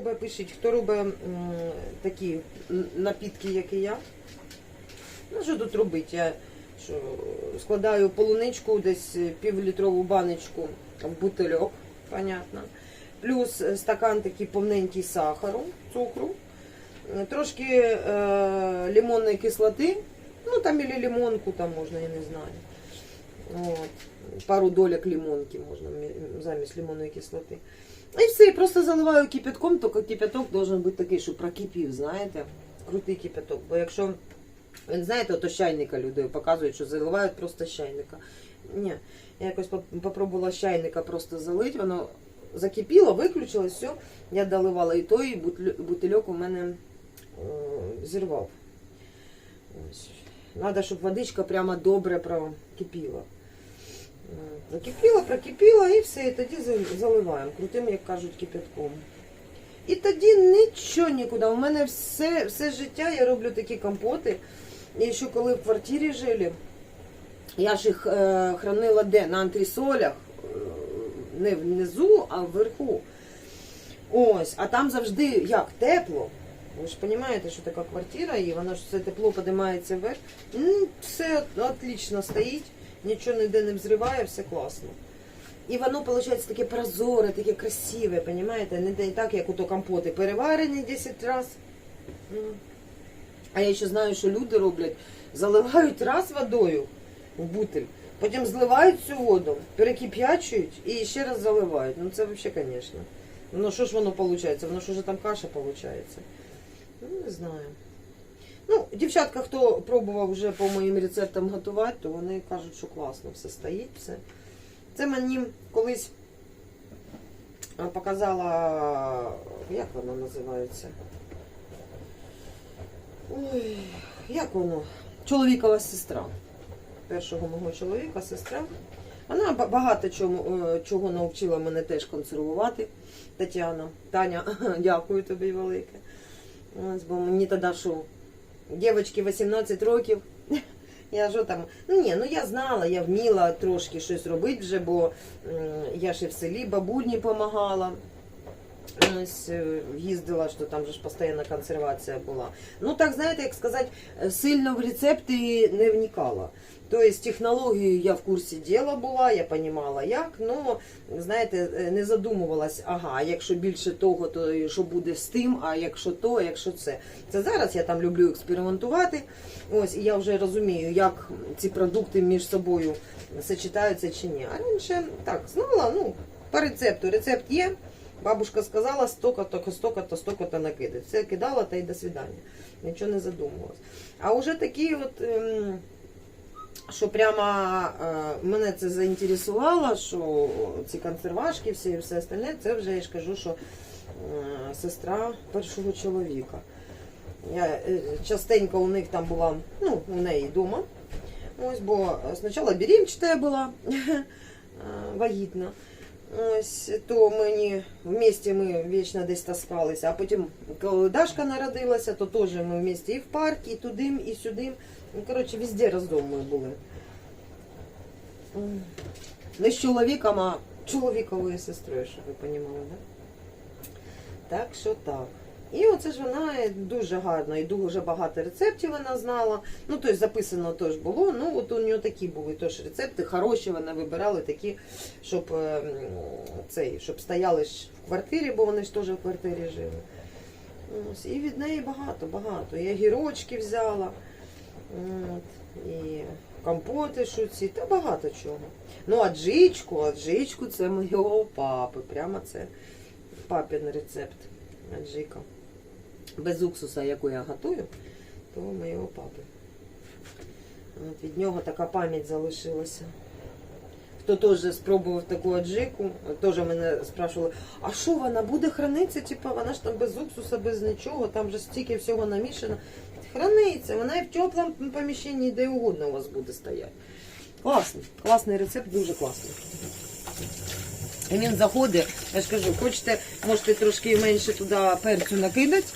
робить, пишіть, хто робить такі напітки, як і я. Ну, що тут робити? Я що, складаю полуничку, десь півлітрову баночку в бутильок, понятно. Плюс стакан такий повненький сахару, цукру, трошки е, лимонної кислоти, ну там і лимонку там можна, я не знаю. От. Пару доляк лимонки можна замість лимонної кислоти. І все, і просто заливаю кипятком, тільки кипяток должен бути такий, що прокипів, знаєте, крутий кипяток. Бо якщо, ви знаєте, ото чайника люди показують, що заливають просто чайника. Ні, я якось поп- попробувала чайника просто залити, воно закипіло, виключилось, все, я доливала і той, і бутильок у мене е, зірвав. Ось. Надо, щоб водичка прямо добре прокипіла. Закипіла, прокипіла і все, і тоді за- заливаємо. Крутим, як кажуть, кипятком. І тоді нічого нікуди. У мене все, все життя я роблю такі компоти. І ще коли в квартирі жили, я ж їх е, хранила де? На антресолях. Е, Не внизу, а вверху. Ось, а там завжди як тепло. Ви ж розумієте, що така квартира, і воно ж все тепло підіймається вверх. Все отлично стоїть, нічого ніде не взриває, все класно. І воно, виходить, таке прозоре, таке красиве, розумієте? Не так, як ото компоти переварені 10 разів. А я ще знаю, що люди роблять, заливають раз водою в бутиль, потім зливають цю воду, перекип'ячують і ще раз заливають. Ну це взагалі, звісно. Ну що ж воно виходить? Воно ж уже там каша виходить. Ну, не знаю. Ну, дівчатка, хто пробував вже по моїм рецептам готувати, то вони кажуть, що класно все стоїть, все. Це мені колись показала, як воно називається? Ой, як воно? Чоловікова сестра. Першого мого чоловіка, сестра. Вона багато чому, е, чого навчила мене теж консервувати. Тетяна. Таня, дякую тобі велике. Бо мені тоді що, дівчатки 18 років. Я що там, ну ні, ну я знала, я вміла трошки щось робити вже, бо я і в селі бабульні допомагала. Ось е, їздила, що там же ж постійна консервація була. Ну так, знаєте, як сказати, е, сильно в рецепти не вникала. Тобто технологію я в курсі діла була, я розуміла як, ну знаєте, е, не задумувалась, ага, якщо більше того, то що буде з тим, а якщо то, а якщо це. Це зараз я там люблю експериментувати. Ось, і я вже розумію, як ці продукти між собою сочетаються чи ні. А раніше так, знала, ну, по рецепту. Рецепт є. Бабушка сказала, столько-то, столько-то, столько-то накидати. Все кидала та й до свидання. Нічого не задумувалась. А вже такі от. Ем, що прямо е, мене це заінтересувало, що ці консервашки, всі і все остальне, це вже я ж кажу, що е, сестра першого чоловіка. Я е, частенько у них там була, ну, у неї вдома. Ось, бо спочатку беременна була вагітна. Ось, то мені вместе ми вічно десь таскалися. А потім, коли Дашка народилася, то теж ми вместе і в парк, і туди, і сюди. Ну, коротше, везде разом ми були. Не з чоловіком, а чоловіковою сестрою, щоб ви розуміли, да? Так що так. І оце ж вона дуже гарно і дуже багато рецептів вона знала. Ну, тобто записано теж було. Ну, от у нього такі були теж рецепти, хороші вона вибирала такі, щоб е, цей, щоб стояли ж в квартирі, бо вони ж теж в квартирі жили. І від неї багато, багато. Я гірочки взяла. От, і компоти шуці, та багато чого. Ну, аджичку, аджичку це моєго папи. Прямо це папін рецепт. Аджика. Без уксуса, яку я готую, то моєго папи. От від нього така пам'ять залишилася. Хто теж спробував таку аджику, теж мене спрашували, а що вона буде хранитися? Типа вона ж там без уксуса, без нічого, там же стільки всього намішано. Храниться, вона і в теплому поміщенні де угодно у вас буде стояти. Класний, класний рецепт, дуже класний. І він заходить, я ж кажу, хочете, можете трошки менше туди перцю накидати,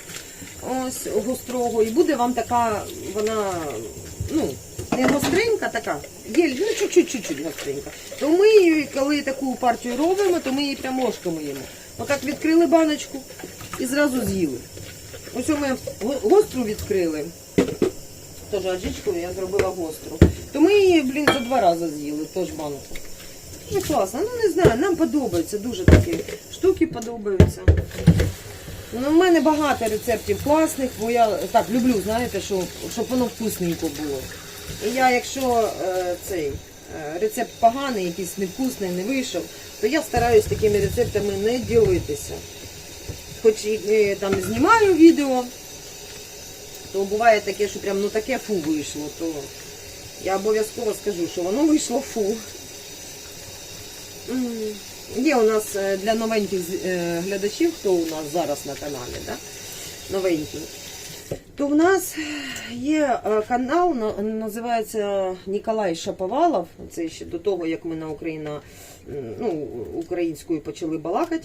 ось гострого, і буде вам така, вона, ну, не гостренька така, є, ну чуть-чуть гостренька. То ми її, коли таку партію робимо, то ми її прямо ложками їмо. Отак відкрили баночку і зразу з'їли. Ось ми гостру відкрили. Теж аджичку я зробила гостру. То ми її, блін, за два рази з'їли, теж банку. Дуже класно. Ну не знаю, нам подобається, дуже такі штуки подобаються. Ну, в мене багато рецептів класних, бо я так люблю, знаєте, що, щоб воно вкусненько було. І я, якщо е, цей е, рецепт поганий, якийсь невкусний, не вийшов, то я стараюсь такими рецептами не ділитися. Хоч і е, там знімаю відео, то буває таке, що прям ну таке фу вийшло, то я обов'язково скажу, що воно вийшло фу. Є у нас е, для новеньких е, глядачів, хто у нас зараз на каналі, да? новенький, то в нас є е, канал, називається Ніколай Шаповалов. Це ще до того, як ми на Україна, ну, українською почали балакати,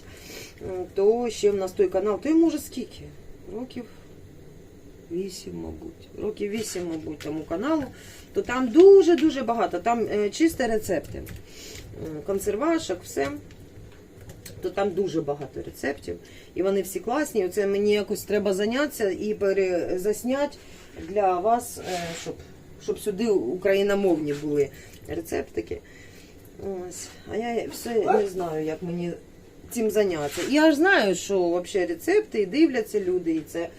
то ще в нас той канал, то йому вже скільки? Років вісім, мабуть. Років вісім, мабуть, тому каналу. То там дуже-дуже багато. Там чисті рецепти. Консервашок, все. То там дуже багато рецептів. І вони всі класні. Оце мені якось треба зайнятися і перезасняти для вас, е, щоб, щоб сюди україномовні були рецептики. Ось. А я все не знаю, як мені цим зайнятися. Я ж знаю, що взагалі рецепти і дивляться люди, і це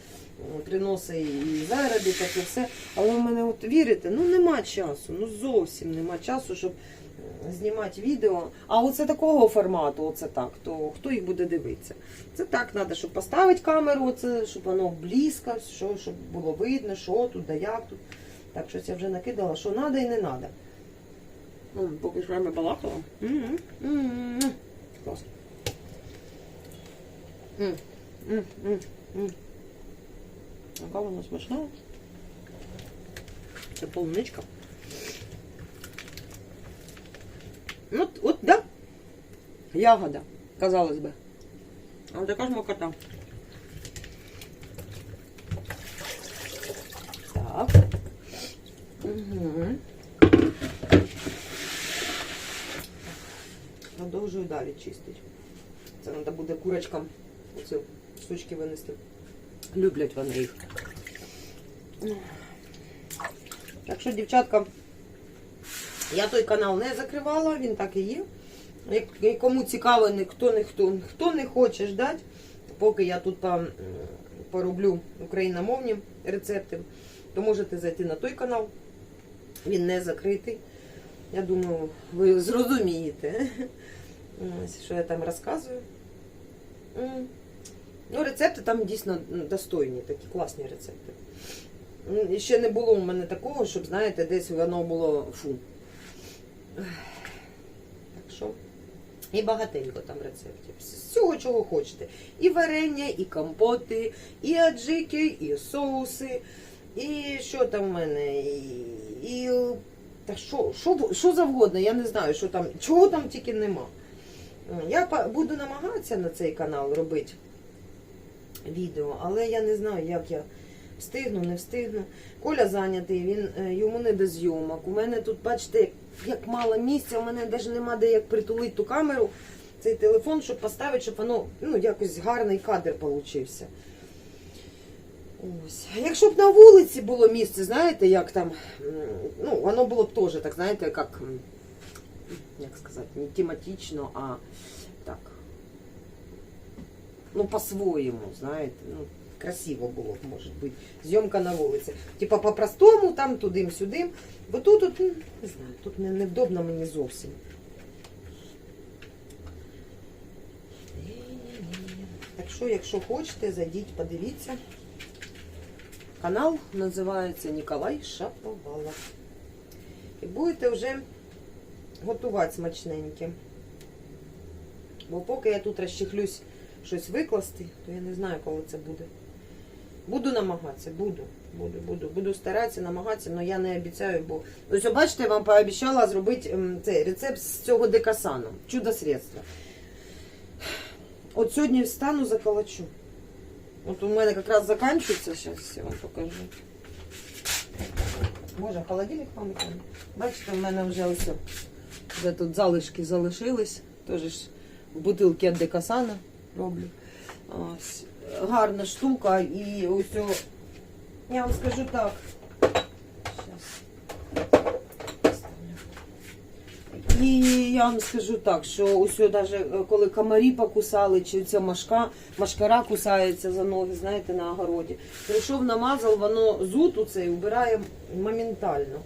приносить і заробіток, і все. Але в мене от вірите, ну нема часу, ну зовсім нема часу, щоб знімати відео. А оце такого формату, оце так, то хто їх буде дивитися? Це так треба, щоб поставити камеру, оце, щоб воно близько, що, щоб було видно, що тут, да як тут. Так, щось я вже накидала, що треба і не треба. Ну, поки ж вами балакала. Класно. Яка вона смачна. Це полуничка. Ну, от, от, да. Ягода, казалось би. А така ж макота. Так. Угу. Продовжую далі чистити. Це треба буде курочкам оці сучки винести. Люблять вони їх. Так що, дівчатка, я той канал не закривала, він так і є. Як кому цікаво, ніхто ніхто, хто не хоче ждати, поки я тут по, пороблю україномовні рецепти, то можете зайти на той канал. Він не закритий. Я думаю, ви зрозумієте, що я там розказую. Ну, рецепти там дійсно достойні, такі класні рецепти. І Ще не було у мене такого, щоб, знаєте, десь воно було фу. Так що. І багатенько там рецептів. З всього, чого хочете. І варення, і компоти, і аджики, і соуси, і що там в мене, і. і та що, що, що завгодно, я не знаю, що там, чого там тільки нема. Я буду намагатися на цей канал робити відео, але я не знаю, як я встигну, не встигну. Коля зайнятий, він е, йому не до зйомок. У мене тут, бачите, як мало місця, у мене навіть нема де як притулити ту камеру, цей телефон, щоб поставити, щоб воно ну, якось гарний кадр получився. Ось. Якщо б на вулиці було місце, знаєте, як там, ну, воно було б теж, так, знаєте, як, як сказати, не тематично, а так, ну, по-своєму, знаєте, ну, красиво було може бути, зйомка на вулиці. Типа по-простому, там, тудим-сюдим, бо тут, от, ну, не знаю, тут не, невдобно мені зовсім. Так що, якщо хочете, зайдіть, подивіться. Канал називається Ніколай Шаповалов. І будете вже готувати смачненьке. Бо поки я тут розчехлюсь щось викласти, то я не знаю, коли це буде. Буду намагатися, буду. Буду, буду, буду старатися, намагатися, але я не обіцяю, бо. Ось, бачите, я вам пообіцяла зробити цей рецепт з цього декасану. Чудо средство. От сьогодні встану, заколочу. От у мене якраз закінчується, зараз я вам покажу. Боже, холодильник вам Бачите, в мене вже ось вже тут залишки залишились. Теж в бутилки від декасана. роблю. Ось. Гарна штука і ось о, я вам скажу так. І я вам скажу так, що ось навіть коли комарі покусали, чи ця машка, машкара кусається за ноги, знаєте, на огороді. Прийшов, намазав, воно зуд у цей убирає моментально.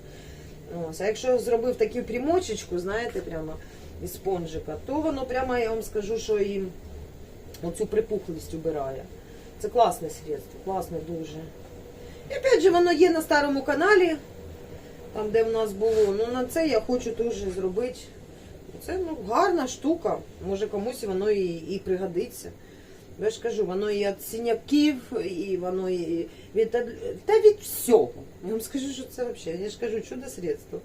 Ось. А якщо зробив таку примочечку, знаєте, прямо із спонжика, то воно прямо, я вам скажу, що і оцю припухлість убирає. Це класне средство, класне дуже. І опять же, воно є на старому каналі, там, де в нас було. Ну, на це я хочу теж зробити. Це ну, гарна штука. Може комусь воно і, і пригодиться. Я ж кажу, воно і від синяків, і воно і від, та від всього. Я вам скажу, що це взагалі, я ж кажу, чудо средство.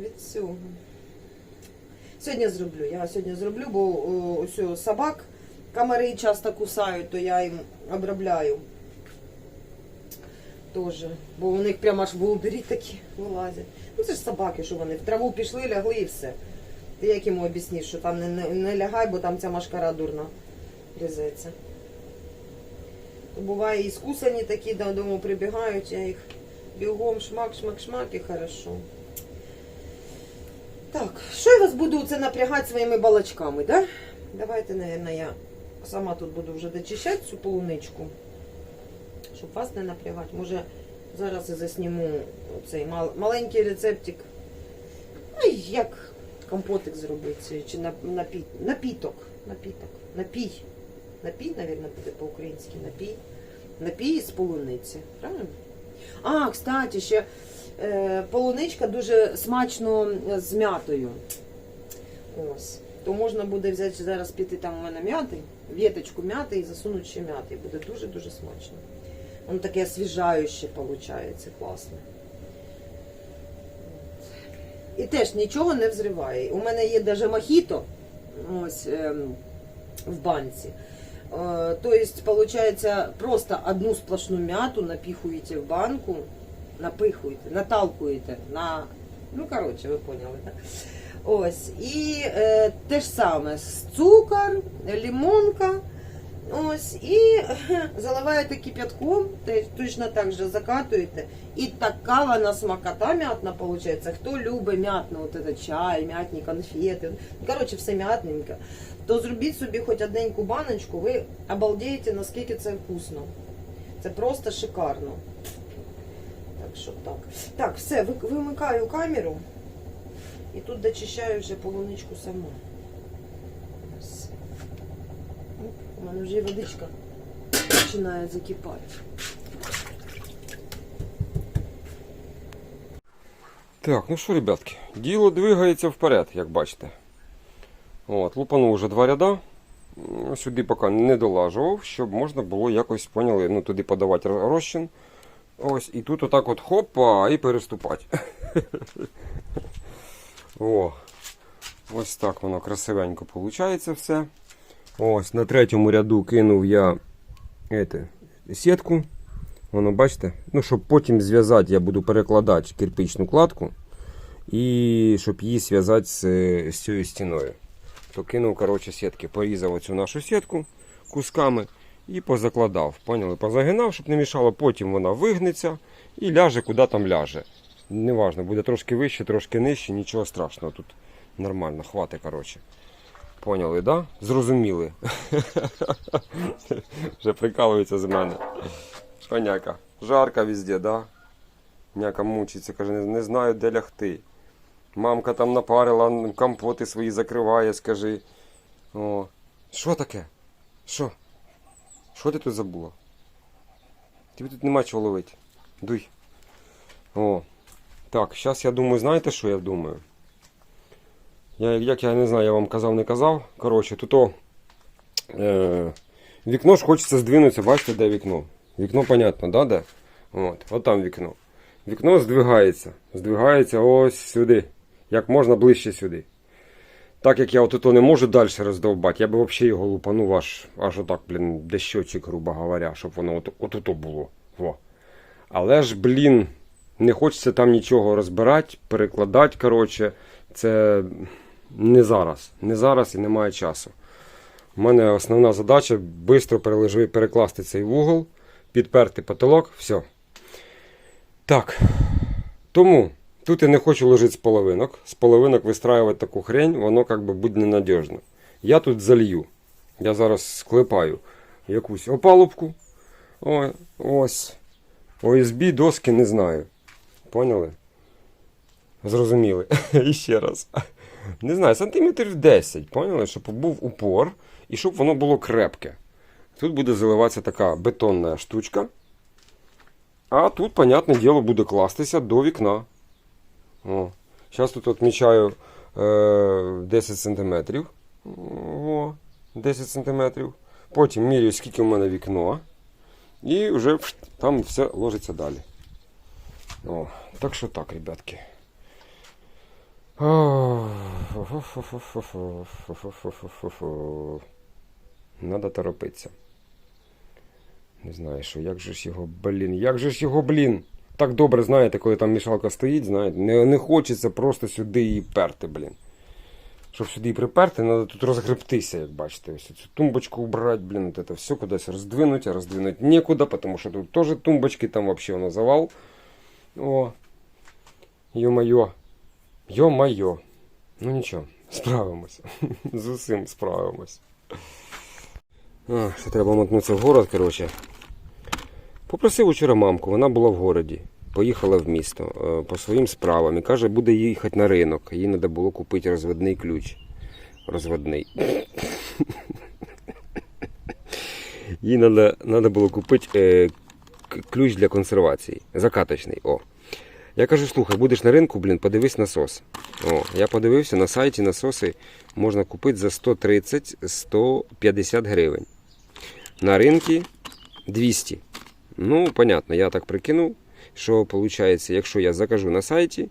Від всього. Сьогодні зроблю. Я сьогодні зроблю, бо ось собак комари часто кусають, то я їм обробляю. Тоже. Бо у них прямо аж волдирі такі вилазять. Ну це ж собаки, що вони в траву пішли, лягли і все. Ти як йому об'ясниш, що там не, не, не лягай, бо там ця машкара дурна гризеться. То буває і скусані такі додому прибігають, я їх бігом шмак, шмак, шмак і хорошо. Так, що я вас буду це напрягати своїми балачками, да? Давайте, наверное, я сама тут буду вже дочищати цю полуничку, щоб вас не напрягати. Може, зараз і засніму цей мал- маленький рецептик. Ну, як компотик зробити, чи напі- напіток. Напіток. Напій. Напій, мабуть, буде по-українськи. Напій. Напій з полуниці. Правильно? А, кстати, ще е, полуничка дуже смачно з м'ятою. Ось. То можна буде взяти зараз піти там у мене м'яти, віточку м'яти і засунути ще м'яти. Буде дуже-дуже смачно. Воно таке освіжаюче виходить, класне. І теж нічого не взриває. У мене є навіть мохіто ось, ем, в банці. Е, То есть, получается, просто одну сплошну мяту напихуєте в банку, напихуєте, наталкуєте на. Ну, коротше, ви поняли, так? Ось. І е, те ж саме цукор, лимонка. Ось, і е, заливаєте кипятком, точно так же закатуєте. І така вона смакота м'ятна виходить. Хто любить м'ятну, от этот чай, м'ятні конфети. Коротше, все м'ятненьке то зробіть собі хоч одненьку баночку, ви обалдієте, наскільки це вкусно. Це просто шикарно. Так що так. Так, все, ви- вимикаю камеру. І тут дочищаю вже полуничку сама. У мене вже водичка починає закипати. Так, ну що, ребятки, діло двигається вперед, як бачите. От, лупанув вже два ряда. Сюди поки не долажував, щоб можна було якось, поняли, ну, туди подавати розчин. Ось, і тут отак от хопа і переступати. О, ось так воно красивенько виходить все. Ось, на третьому ряду кинув я ете, сітку. Воно, бачите? Ну, щоб потім зв'язати, я буду перекладати кирпичну кладку. І щоб її зв'язати з, з цією стіною. То кинув, коротше, сітки, порізав оцю нашу сітку кусками і позакладав. Поняли? Позагинав, щоб не мішало, потім вона вигнеться і ляже, куди там ляже. Неважно, буде трошки вище, трошки нижче, нічого страшного. Тут нормально, хватить, коротше. Поняли, да? Зрозуміли. Вже прикалується з мене. Коняка. Жарко везде, да? Няка мучиться, каже, не, знаю, де лягти. Мамка там напарила, компоти свої закриває, скажи. О. Що таке? Що? Що ти тут забула? Тобі тут нема чого ловити. Дуй. О. Так, зараз я думаю, знаєте, що я думаю? Я, як я не знаю, я вам казав, не казав. Коротше, тут о, е, вікно ж хочеться здвинутися, бачите, де вікно? Вікно, понятно, да, де? От, от там вікно. Вікно здвигається. Здвигається ось сюди. Як можна ближче сюди. Так як я от не можу далі роздовбати, я би взагалі його лупанув аж, аж отак, блін, дещочик, грубо говоря, щоб воно от, от ото було. Во. Але ж, блін, не хочеться там нічого розбирати, перекладати, коротше, це не зараз. Не зараз і немає часу. У мене основна задача швидко перекласти цей вугол, підперти потолок, все. Так. Тому тут я не хочу ложити з половинок. З половинок вистраювати таку хрень, воно як би буде ненадіжно. Я тут залью. Я зараз склепаю якусь опалубку. О, ось. ОСБ доски не знаю. Поняли? Зрозуміли. І ще раз. Не знаю, сантиметрів 10, поняли? Щоб був упор і щоб воно було крепке. Тут буде заливатися така бетонна штучка. А тут, понятне діло, буде кластися до вікна. О. Зараз тут відмічаю е, 10 см. О, 10 см. Потім міряю, скільки в мене вікно. І вже там все ложиться далі. О, так що так, ребятки. Надо торопитися. Не знаю, що, як же ж його, блін, як же ж його, блін. Так добре, знаєте, коли там мішалка стоїть, знаєте, не, не хочеться просто сюди її перти, блін. Щоб сюди її приперти, треба тут розгребтися, як бачите. Ось цю тумбочку убрати, блін, це все кудись роздвинути, а роздвинути нікуди, тому що тут теж тумбочки, там взагалі воно завал. О. Йо-майо. Йо-майо. Ну нічого, справимося. З усім справимось. А, ще треба мотнутися в город, коротше. Попросив учора мамку, вона була в городі. Поїхала в місто е, по своїм справам і каже, буде їхати на ринок. Їй треба було купити розводний ключ. Розводний. Їй треба, було купити е, к- ключ для консервації. Закаточний. О. Я кажу, слухай, будеш на ринку, блін, подивись насос. О, я подивився на сайті насоси можна купити за 130-150 гривень. На ринку 200. Ну, понятно, я так прикинув, що виходить, якщо я закажу на сайті,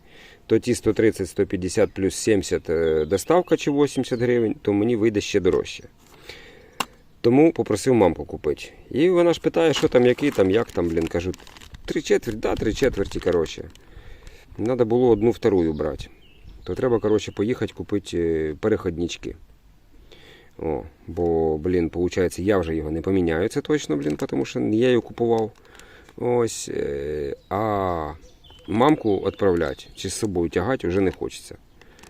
то ті 130-150 плюс 70 е, доставка чи 80 гривень, то мені вийде ще дорожче. Тому попросив мамку купити. І вона ж питає, що там, який там, як там, блін, кажу, три четверті, да, три четверті, коротше. Надо було одну вторую брати. То треба, коротше, поїхати купити е, переходнички. О, бо, блін, виходить, я вже його не поміняю, це точно, блін, тому що я його купував. Ось. е, А мамку відправляти чи з собою тягати вже не хочеться.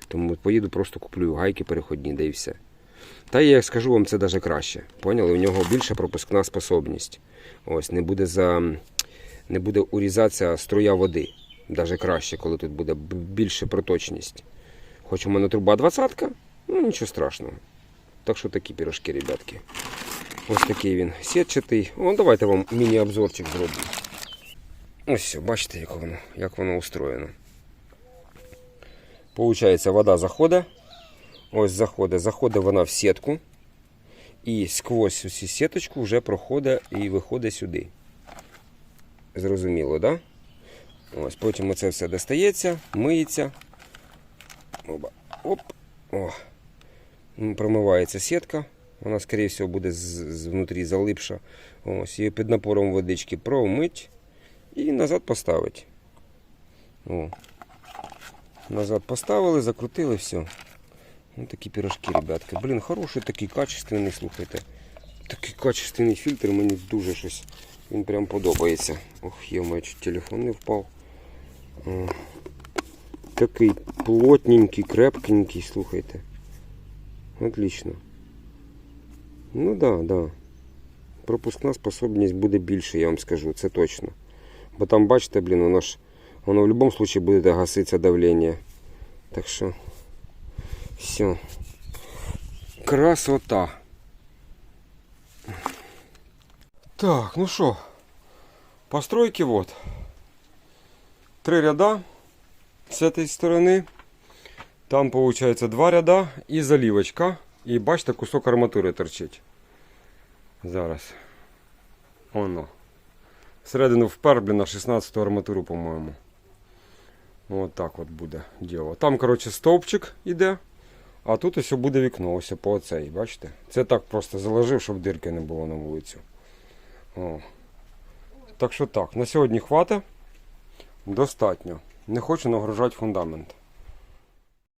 Тому поїду, просто куплю гайки переходні, да і все. Та я скажу вам, це навіть краще. Поняли? У нього більша пропускна способність. Ось, не буде за. Не буде урізатися струя води. Даже краще, коли тут буде б- більше проточність. Хоч у мене труба 20 ну нічого страшного. Так що такі пірожки, ребятки. Ось такий він сітчатий. О, давайте вам міні-обзорчик зроблю. Ось все, бачите, як воно, як воно устроєно. Получається, вода заходить. Ось заходить. Заходить вона в сітку. І сквозь цю сіточку вже проходить і виходить сюди. Зрозуміло, так? Да? Ось, потім оце все достається, миється. Оба. Оп. О. Промивається сітка. Вона, скоріше всього, буде з, з внутрі залипша. Ось, її під напором водички промить і назад поставить. О. Назад поставили, закрутили, все. Ну, такі пірожки, ребятки. Блін, хороший такий качественний, слухайте. Такий качественний фільтр мені дуже щось. Він прям подобається. Ох, є, чуть телефон не впав. Такий плотненький, крепкенький, слухайте. Отлично. Ну да, да. Пропускна способність буде більше, я вам скажу, це точно. Бо там, бачите, блін, воно ж воно в будь-якому випадку буде гаситися давлення. Так що все. Красота. Так, ну що, постройки вот. Три ряда с этой стороны. Там получается два ряда і заливочка. І бачите, кусок арматури торчить. Зараз. Оно. Всередину впер, блін, на 16 арматуру, по-моєму. От так от буде діло. Там, коротше, стовпчик іде. А тут ось буде вікно, ось по оцей, бачите? Це так просто заложив, щоб дирки не було на вулицю. О. Так що так, на сьогодні хвата Достатньо. Не хочу нагружати фундамент.